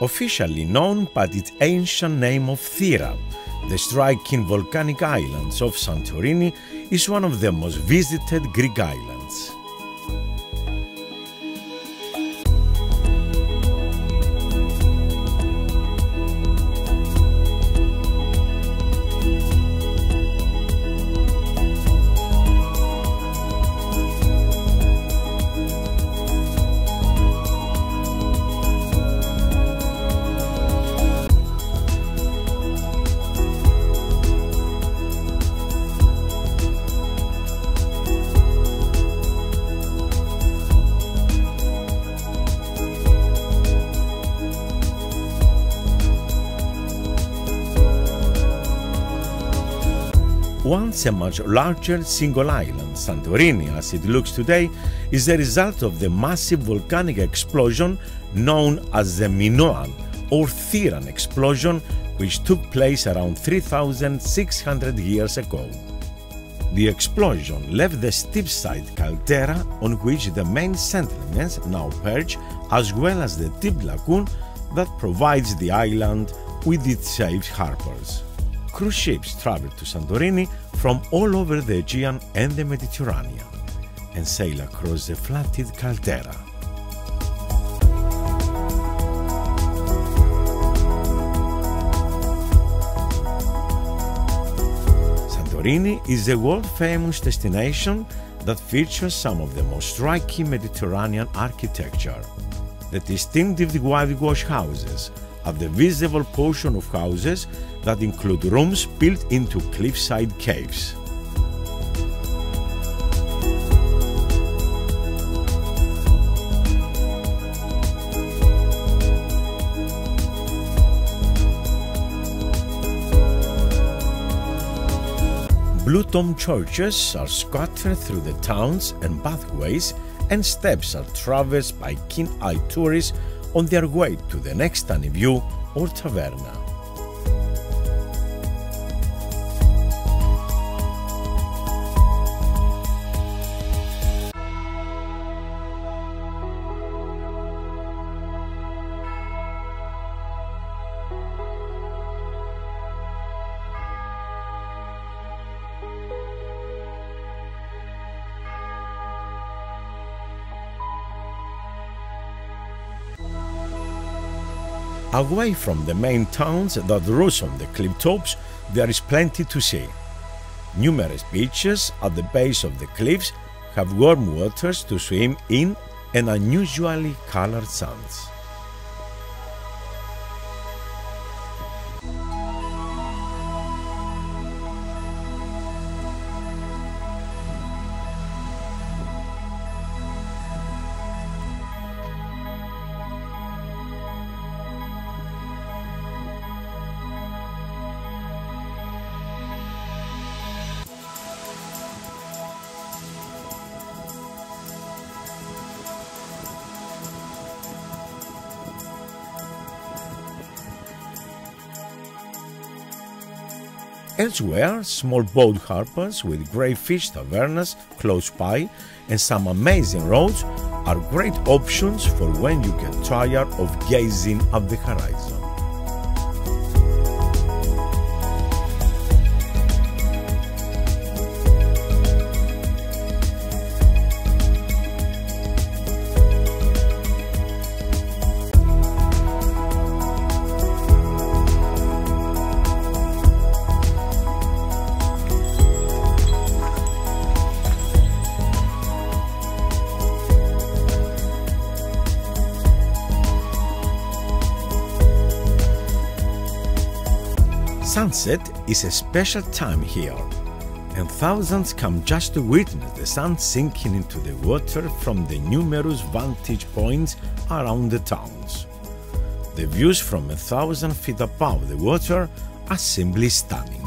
officially known by its ancient name of Thera. The striking volcanic islands of Santorini is one of the most visited Greek islands. Once a much larger single island, Santorini as it looks today, is the result of the massive volcanic explosion known as the Minoan or Theran explosion, which took place around 3,600 years ago. The explosion left the steep side caldera on which the main settlements now perch, as well as the deep lagoon that provides the island with its safe harbors cruise ships travel to Santorini from all over the Aegean and the Mediterranean and sail across the flooded caldera. Santorini is a world-famous destination that features some of the most striking Mediterranean architecture. The distinctive whitewash houses are the visible portion of houses that include rooms built into cliffside caves. Blue Dome churches are scattered through the towns and pathways and steps are traversed by keen-eyed tourists on their way to the next stunning view or taverna. Away from the main towns that on the cliff tops, there is plenty to see. Numerous beaches at the base of the cliffs have warm waters to swim in and unusually colored sands. Elsewhere, small boat harbors with great fish tavernas close by and some amazing roads are great options for when you get tired of gazing at the horizon. Sunset is a special time here, and thousands come just to witness the sun sinking into the water from the numerous vantage points around the towns. The views from a thousand feet above the water are simply stunning.